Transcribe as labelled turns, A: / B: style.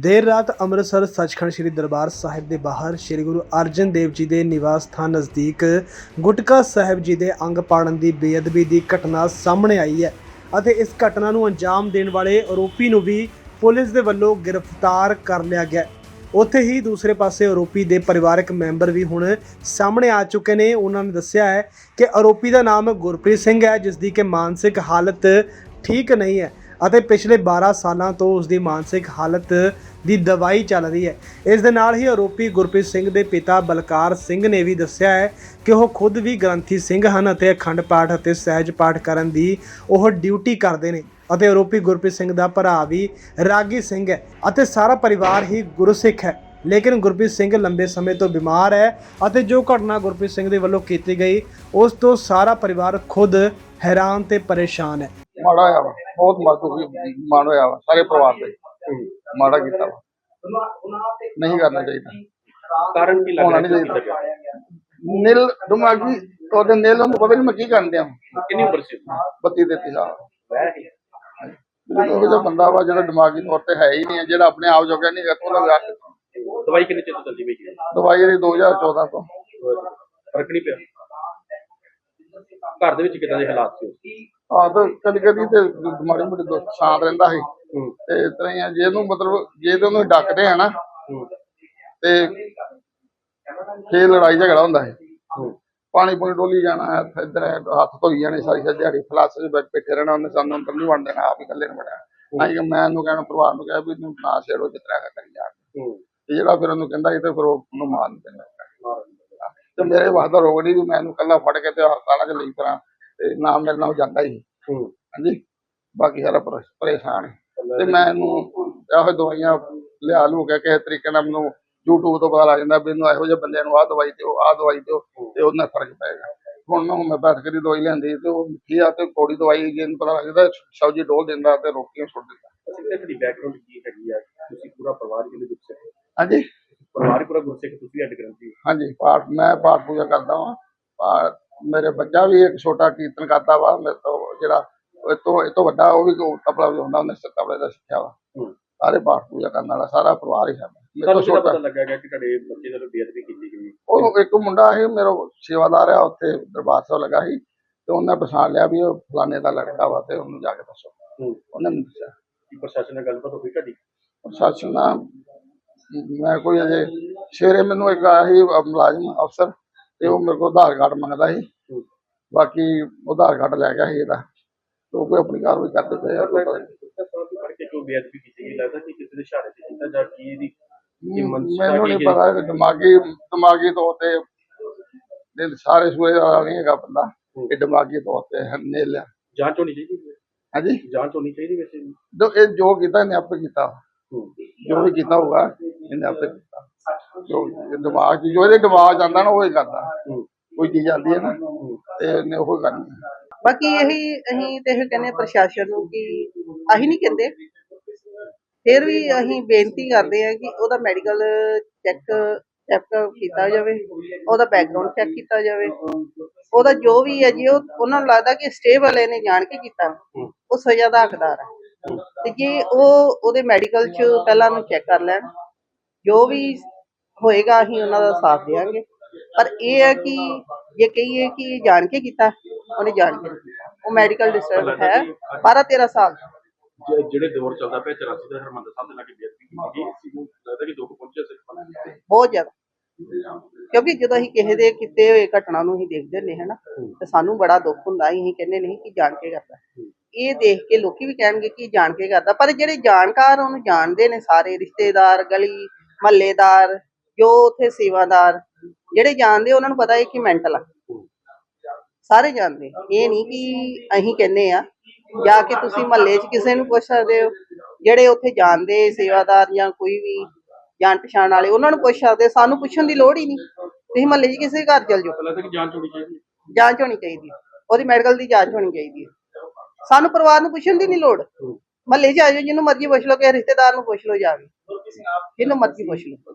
A: ਦੇਰ ਰਾਤ ਅੰਮ੍ਰਿਤਸਰ ਸੱਚਖੰਡ ਸ੍ਰੀ ਦਰਬਾਰ ਸਾਹਿਬ ਦੇ ਬਾਹਰ ਸ੍ਰੀ ਗੁਰੂ ਅਰਜਨ ਦੇਵ ਜੀ ਦੇ ਨਿਵਾਸ ਸਥਾਨ ਨਜ਼ਦੀਕ ਗੁਟਕਾ ਸਾਹਿਬ ਜੀ ਦੇ ਅੰਗ ਪਾੜਨ ਦੀ ਬੇਅਦਬੀ ਦੀ ਘਟਨਾ ਸਾਹਮਣੇ ਆਈ ਹੈ ਅਤੇ ਇਸ ਘਟਨਾ ਨੂੰ ਅੰਜਾਮ ਦੇਣ ਵਾਲੇ ਆਰੋਪੀ ਨੂੰ ਵੀ ਪੁਲਿਸ ਦੇ ਵੱਲੋਂ ਗ੍ਰਿਫਤਾਰ ਕਰ ਲਿਆ ਗਿਆ ਉੱਥੇ ਹੀ ਦੂਸਰੇ ਪਾਸੇ ਆਰੋਪੀ ਦੇ ਪਰਿਵਾਰਕ ਮੈਂਬਰ ਵੀ ਹੁਣ ਸਾਹਮਣੇ ਆ ਚੁੱਕੇ ਨੇ। ਉਹਨਾਂ ਨੇ ਦੱਸਿਆ ਹੈ ਕਿ ਆਰੋਪੀ ਦਾ ਨਾਮ ਗੁਰਪ੍ਰੀਤ ਸਿੰਘ ਹੈ ਜਿਸ ਦੀ ਕਿ ਮਾਨਸਿਕ ਹਾਲਤ ਠੀਕ ਨਹੀਂ ਹੈ। ਅਤੇ ਪਿਛਲੇ 12 ਸਾਲਾਂ ਤੋਂ ਉਸ ਦੀ ਮਾਨਸਿਕ ਹਾਲਤ ਦੀ ਦਵਾਈ ਚੱਲ ਰਹੀ ਹੈ। ਇਸ ਦੇ ਨਾਲ ਹੀ ਆਰੋਪੀ ਗੁਰਪ੍ਰੀਤ ਸਿੰਘ ਦੇ ਪਿਤਾ ਬਲਕਾਰ ਸਿੰਘ ਨੇ ਵੀ ਦੱਸਿਆ ਹੈ ਕਿ ਉਹ ਖੁਦ ਵੀ ਗ੍ਰੰਥੀ ਸਿੰਘ ਹਨ ਅਤੇ ਅਖੰਡ ਪਾਠ ਅਤੇ ਸਹਿਜ ਪਾਠ ਕਰਨ ਦੀ ਉਹ ਡਿਊਟੀ ਕਰਦੇ ਨੇ ਅਤੇ ਆਰੋਪੀ ਗੁਰਪ੍ਰੀਤ ਸਿੰਘ ਦਾ ਭਰਾ ਵੀ ਰਾਗੀ ਸਿੰਘ ਹੈ ਅਤੇ ਸਾਰਾ ਪਰਿਵਾਰ ਹੀ ਗੁਰਸਿੱਖ ਹੈ। ਲੇਕਿਨ ਗੁਰਪ੍ਰੀਤ ਸਿੰਘ ਲੰਬੇ ਸਮੇਂ ਤੋਂ ਬਿਮਾਰ ਹੈ ਅਤੇ ਜੋ ਘਟਨਾ ਗੁਰਪ੍ਰੀਤ ਸਿੰਘ ਦੇ ਵੱਲੋਂ ਕੀਤੀ ਗਈ, ਉਸ ਤੋਂ ਸਾਰਾ ਪਰਿਵਾਰ ਖੁਦ ਹੈਰਾਨ ਤੇ ਪਰੇਸ਼ਾਨ ਹੈ।
B: ਮਾੜਾ ਹੋਇਆ ਵਾ ਬਹੁਤ ਮਾੜਾ ਮਾਣ ਹੋਇਆ ਵਾ ਸਾਰੇ ਪਰਿਵਾਰ ਦੇ। ਮਾੜਾ ਕੀਤਾ ਵਾ। ਨਹੀਂ ਕਰਨਾ ਚਾਹੀਦਾ।
C: ਕਾਰਨ ਕੀ ਲੱਗ ਰਿਹਾ
B: ਨਹੀਂ ਚਾਹੀਦਾ। ਨੀਲ ਦਿਮਾਗੀ ਉਹਦੇ ਨੀਲ ਨੂੰ ਪਤਾ ਨਹੀਂ ਮੈਂ ਕੀ ਕਰਨ ਦਿਆਂ।
C: ਕਿੰਨੀ ਉਮਰ ਸੀ?
B: ਬੱਤੀ ਦੇ ਤਿਹਾ ਉਹ ਜਿਹਾ ਬੰਦਾ ਵਾ ਜਿਹੜਾ ਦਿਮਾਗੀ ਤੌਰ ਤੇ ਹੈ ਹੀ ਨਹੀਂ ਜਿਹੜਾ ਆਪਣੇ ਆਪ ਜੋਗਾ ਨਹੀਂ ਵਿਆਹ ਕਿੱਥੋਂ?
C: ਦਵਾਈ ਕਿੰਨੇ ਚਿਰ ਤੋਂ ਚੱਲਦੀ ਪਈ ਹੈ
B: ਦਵਾਈ ਇਹਦੀ 2014 ਤੋਂ।
C: ਫ਼ਰਕ ਨਹੀਂ ਪਿਆ। ਘਰ ਦੇ ਵਿੱਚ ਕਿਦਾਂ ਦੇ ਹਾਲਾਤ ਸੀ?
B: ਆ ਤਾਂ ਕਦੀ ਕਦੀ ਤੇ ਮਾੜੀ ਮੋਟੀ ਸ਼ਾਂਤ ਰਹਿੰਦਾ ਸੀ। ਤੇ ਇਸ ਤਰ੍ਹਾਂ ਹੀ ਆ ਜੇ ਇਹਨੂੰ ਮਤਲਬ ਜੇ ਤੇ ਉਹਨੂੰ ਡੱਕਦੇ ਆ ਨਾ ਤੇ ਫੇਰ ਲੜਾਈ ਝਗੜਾ ਹੁੰਦਾ ਹੈ। ਪਾਣੀ ਪੂਣੀ ਡੋਲੀ ਜਾਣਾ ਇੱਧਰ ਹੱਥ ਧੋਈ ਜਾਣੇ ਸਾਰੀ ਸਾਰੀ ਦਿਹਾੜੀ ਫਲਾਸ ਦੇ ਵਿੱਚ ਬੈਠੇ ਰਹਿਣਾ ਉਹਨੇ ਸਾਨੂੰ ਅੰਦਰ ਨਹੀਂ ਵੰਡ ਦੇਣਾ ਆਪ ਹੀ ਇਕੱਲੇ ਨੇ ਬੜਿਆ ਅਸੀਂ ਮੈਂ ਉਹਨੂੰ ਕਹਿਣਾ ਪਰਿਵਾਰ ਨੂੰ ਕਿਹਾ ਵੀ ਤੂੰ ਨਾ ਛੇੜੋ ਦਾ ਕਰੀ ਜਾ
C: ਹੂੰ।
B: ਤੇ ਜਿਹੜਾ ਫਿਰ ਉਹਨੂੰ ਕਹਿੰਦਾ ਇਹ ਤੇ ਫਿਰ ਉਹਨੂੰ ਮਾਰ ਦਿੰਦਾ ਤੇ ਮੇਰੇ ਵਾਸਤਾ ਰੋਗ ਨਹੀਂ ਵੀ ਮੈਂ ਇਹਨੂੰ ਕੱਲਾ ਫੜ ਕੇ ਤੇ ਹਸਪਤਾਲਾਂ 'ਚ ਲਈ ਕਰਾਂ ਤੇ ਨਾ ਮੇਰੇ ਨਾਲ ਜਾਂਦਾ ਹੀ।
C: ਹੂੰ।
B: ਹਾਂਜੀ। ਬਾਕੀ ਸਾਰਾ ਪਰੇ- ਪਰੇਸ਼ਾਨ। ਹੈ ਤੇ ਮੈਂ ਇਹਨੂੰ ਇਹੋ ਦਵਾਈਆਂ ਲਿਆ ਲੂ ਕੇ ਕਿਸੇ ਤਰੀਕੇ ਨਾਲ ਮੈਨੂੰ YouTube ਤੋਂ ਪਤਾ ਲੱਗ ਜਾਂਦਾ ਵੀ ਇਹਨੂੰ ਇਹੋ ਜਿਹੇ ਬੰਦਿਆਂ ਨੂੰ ਆਹ ਦਵਾਈ ਦਿਓ ਆਹ ਦਵਾਈ ਦਿਓ ਤੇ ਉਹਦੇ ਨਾਲ ਫ਼ਰਕ ਪਏਗਾ ਹੁਣ ਮੈਂ ਹੋਮਿਓਪੈਥਿਕ ਦੀ ਦਵਾਈ ਲੈਂਦੀ ਤੇ ਉਹ ਮਿੱਠੀ ਆ ਤੇ ਕੋੜੀ ਦਵਾਈ ਜੇ ਪਤਾ ਲੱਗਦਾ ਸਬਜ਼ੀ ਡੋਲ ਦਿੰਦਾ ਤੇ ਰੋਟੀਆਂ ਸੁੱਟ ਦਿੰਦਾ।
C: ਅਸੀਂ ਤੁਹਾਡੀ ਬੈਕਗ੍ਰਾਉਂਡ ਕੀ ਹੈਗੀ ਆ? ਤੁਸੀਂ ਪੂਰਾ ਪਰਿਵਾਰ ਕਿੰਨੇ ਗੁੱਸੇ
B: ਹਾਂਜੀ।
C: ਪਰਿਵਾਰ ਪੂਰਾ ਗੁੱਸੇ ਕਿ ਤੁਸੀਂ ਅੱਡ ਗ੍ਰੰਥੀ
B: ਹਾਂਜੀ ਪਾਠ ਮੈਂ ਪਾਠ ਪੂਜਾ ਕਰਦਾ ਹਾਂ ਪਾਠ ਮੇਰੇ ਬੱਚਾ ਵੀ ਇੱਕ ਛੋਟਾ ਕੀਰਤਨ ਕਰਦਾ ਵਾ ਮੇਰੇ ਤੋਂ ਜਿਹੜਾ ਇਹ ਤੋਂ ਇਹ ਤੋਂ ਵੱਡਾ ਉਹ ਵੀ ਤਬਲਾ ਵਜਾਉਂਦਾ ਉਹਨੇ ਤਬਲੇ ਦਾ ਸਿੱਖਿਆ ਵਾ। ਸਾਰੇ ਪਾਠ ਪੂਜਾ ਕਰਨ ਵਾਲਾ ਸਾਰਾ ਪਰਿਵਾਰ ਹੀ ਸਾਡਾ। ਮੇਰੇ ਤੋਂ ਛੋਟਾ
C: ਲੱਗਾ ਕਿ ਤੁਹਾਡੇ ਬੱਚੇ ਦਾ ਬੇਅਦਬੀ ਕੀਤੀ ਗਈ
B: ਉਹ ਇੱਕ ਮੁੰਡਾ ਸੀ ਮੇਰਾ ਸੇਵਾਦਾਰ ਆ ਉੱਥੇ ਦਰਬਾਰ ਸਾਹਿਬ ਲੱਗਾ ਸੀ ਤੇ ਉਹਨੇ ਪਛਾਣ ਲਿਆ ਵੀ ਉਹ ਫਲਾਣੇ ਦਾ ਲੜਕਾ ਵਾ ਤੇ ਉਹਨੂੰ ਜਾ ਕੇ ਦੱਸੋ। ਉਹਨੇ ਮੈਨੂੰ ਦੱਸਿਆ।
C: ਕੀ ਪ੍ਰਸ਼ਾਸਨ ਨਾਲ ਗੱਲਬਾਤ ਹੋਈ ਤੁਹਾਡੀ?
B: ਪ੍ਰਸ਼ਾਸਨ ਨਾਲ ਮੈਂ ਕੋਈ ਅਜੇ ਸਵੇਰੇ ਮੈਨੂੰ ਇੱਕ ਅ- ਮੁਲਾਜ਼ਮ ਅਫਸਰ ਤੇ ਉਹ ਮੇਰੇ ਕੋਲ ਆਧਾਰ ਕਾਰਡ ਮੰਗਦਾ ਸੀ। ਬਾਕੀ ਆਧਾਰ ਕਾਰਡ ਲੈ ਗਿਆ ਸੀ ਇਹਦਾ। ਤੇ ਕੋਈ ਆਪਣੀ ਕਾਰਵਾਈ ਕਰਦੇ ਪਏ ਆ
C: ਜੋ ਬੇਅਦਬੀ ਕੀਤੀ ਗਈ ਲੱਗਦਾ ਕਿ ਕਿਸੇ ਦੇ ਇਸ਼ਾਰੇ ਤੇ ਕੀਤਾ ਜਾਂ ਕੀ ਇਹਦੀ
B: ਮੈਨੂੰ ਨਹੀਂ? ਪਤਾ ਦਿਮਾਗੀ ਦਿਮਾਗੀ ਤੌਰ ਤੇ ਦਿਲ ਸਾਰੇ ਸੂਏ ਦਾ ਨਹੀਂ ਹੈਗਾ ਬੰਦਾ। ਇਹ ਦਿਮਾਗੀ ਤੌਰ ਤੇ ਨੇ ਲਿਆ
C: ਜਾਂਚ ਹੋਣੀ ਚਾਹੀਦੀ
B: ਹਾਂਜੀ?
C: ਜਾਂਚ ਹੋਣੀ ਚਾਹੀਦੀ ਵੈਸੇ।
B: ਜੋ ਇਹ ਜੋ ਕੀਤਾ ਇਹਨੇ ਆਪੇ ਕੀਤਾ। ਜੋ ਵੀ ਕੀਤਾ ਹੋਊਗਾ ਇਹਨੇ ਆਪੇ ਜੋ ਦਿਮਾਗ 'ਚ ਜੋ ਇਹਦੇ ਦਿਮਾਗ 'ਚ ਆਉਂਦਾ ਨਾ ਉਹ ਹੀ ਕਰਦਾ। ਕੋਈ ਚੀਜ਼ ਆਉਂਦੀ ਹੈ ਨਾ ਤੇ ਇਹਨੇ ਉਹ ਕਰਨੀ।
D: ਬਾਕੀ ਇਹੀ ਅਸੀਂ ਤੇ ਇਹ ਕਹਿੰਦੇ ਪ੍ਰਸ਼ਾਸਨ ਨੂੰ ਕਿ ਅਸੀਂ ਨਹੀਂ ਕਹਿੰਦੇ। ਫਿਰ ਵੀ ਅਸੀਂ ਬੇਨਤੀ ਕਰਦੇ ਆ ਕਿ ਉਹਦਾ ਮੈਡੀਕਲ ਚੈੱਕ ਚੈੱਕ ਕੀਤਾ ਜਾਵੇ ਉਹਦਾ ਬੈਕਗ੍ਰਾਉਂਡ ਚੈੱਕ ਕੀਤਾ ਜਾਵੇ। ਉਹਦਾ ਜੋ ਵੀ ਹੈ ਜੀ ਉਹ ਉਹਨਾਂ ਨੂੰ ਲੱਗਦਾ ਕਿ ਸਟੇ ਵਾਲੇ ਨੇ ਜਾਣ ਕੇ ਕੀਤਾ। ਉਹ ਸਜ਼ਾ ਦਾ ਹੱਕਦਾਰ ਹੈ। ਤੇ ਜੇ ਉਹ ਉਹਦੇ ਮੈਡੀਕਲ 'ਚ ਪਹਿਲਾਂ ਨੂੰ ਚੈੱਕ ਕਰ ਲੈਣ ਜੋ ਵੀ ਹੋਏਗਾ ਅਸੀਂ ਉਹਨਾਂ ਦਾ ਸਾਥ ਦੇਵਾਂਗੇ। ਪਰ ਇਹ ਹੈ ਕਿ ਜੇ ਕਹੀਏ ਕਿ ਇਹ ਜਾਣ ਕੇ ਕੀਤਾ ਉਹਨੇ ਜਾਣ ਕੇ ਕੀਤਾ। ਉਹ ਮੈਡੀਕਲ ਡਿਸਟਰਬ ਹੈ 12 13 ਸਾਲ
C: ਜਿਹੜੇ ਦੌਰ ਚੱਲਦਾ ਪਿਆ 84 ਦਾ ਹਰਮੰਦਰ ਸਾਹਿਬ ਦੇ ਨਾਲ ਬੇਅਦਬੀ ਕੀਤੀ ਗਈ ਸੀ ਲੱਗਦਾ ਕਿ ਦੁੱਖ ਪਹੁੰਚਿਆ ਸਿਰਫ
D: ਬਹੁਤ ਜ਼ਿਆਦਾ। ਕਿਉਂਕਿ ਜਦੋਂ ਅਸੀਂ ਕਿਸੇ ਦੇ ਕੀਤੇ ਹੋਏ ਘਟਨਾ ਨੂੰ ਅਸੀਂ ਦੇਖਦੇ ਹੁੰਦੇ ਹਾਂ ਨਾ ਤੇ ਸਾਨੂੰ ਬੜਾ ਦੁੱਖ ਹੁੰਦਾ ਅਸੀਂ ਕਹਿੰਦੇ ਨਹੀਂ ਕਿ ਜਾਣ ਕੇ ਕਰਦਾ ਇਹ ਦੇਖ ਕੇ ਲੋਕੀ ਵੀ ਕਹਿਣਗੇ ਕਿ ਜਾਣ ਕੇ ਕਰਦਾ ਪਰ ਜਿਹੜੇ ਜਾਣਕਾਰ ਉਹਨੂੰ ਜਾਣਦੇ ਨੇ ਸਾਰੇ ਰਿਸ਼ਤੇਦਾਰ ਗਲੀ ਮਹੱਲੇਦਾਰ ਜੋ ਉੱਥੇ ਸੇਵਾਦਾਰ ਜਿਹੜੇ ਜਾਣਦੇ ਉਹਨਾਂ ਨੂੰ ਪਤਾ ਹੈ ਕਿ ਮੈਂਟਲ ਆ। ਸਾਰੇ ਜਾਣਦੇ। ਇਹ ਨਹੀਂ ਕਿ ਅਸੀਂ ਕਹਿੰਦੇ ਆ ਜਾ ਕੇ ਤੁਸੀਂ ਮਹੱਲੇ 'ਚ ਕਿਸੇ ਨੂੰ ਪੁੱਛ ਸਕਦੇ ਹੋ। ਜਿਹੜੇ ਉੱਥੇ ਜਾਣਦੇ ਸੇਵਾਦਾਰ ਜਾਂ ਕੋਈ ਵੀ ਜਾਣ ਪਛਾਣ ਵਾਲੇ ਉਹਨਾਂ ਨੂੰ ਪੁੱਛ ਸਕਦੇ। ਸਾਨੂੰ ਪੁੱਛਣ ਦੀ ਲੋੜ ਹੀ ਨਹੀਂ। ਤੁਸੀਂ ਮਹੱਲੇ 'ਚ ਕਿਸੇ ਘਰ ਚਲ ਜਾਓ।
C: ਕਿ ਜਾਂਚ ਹੋਣੀ ਚਾਹੀਦੀ
D: ਜਾਂਚ ਹੋਣੀ ਚਾਹੀਦੀ ਹੈ। ਉਹਦੀ ਮੈਡੀਕਲ ਦੀ ਜਾਂਚ ਹੋਣੀ ਚਾਹੀਦੀ ਸਾਨੂੰ ਪਰਿਵਾਰ ਨੂੰ ਪੁੱਛਣ ਦੀ ਨਹੀਂ ਲੋੜ। ਮਹੱਲੇ 'ਚ ਆ ਜਾਓ ਜਿਹਨੂੰ ਮਰਜ਼ੀ ਪੁੱਛ ਲਓ ਕਿਸੇ ਰਿਸ਼ਤੇਦਾਰ ਨੂੰ ਪੁੱਛ ਲਓ ਜਾ ਕੇ। ਜਿਹਨੂੰ ਮਰਜ਼ੀ ਪੁੱਛ ਲਓ।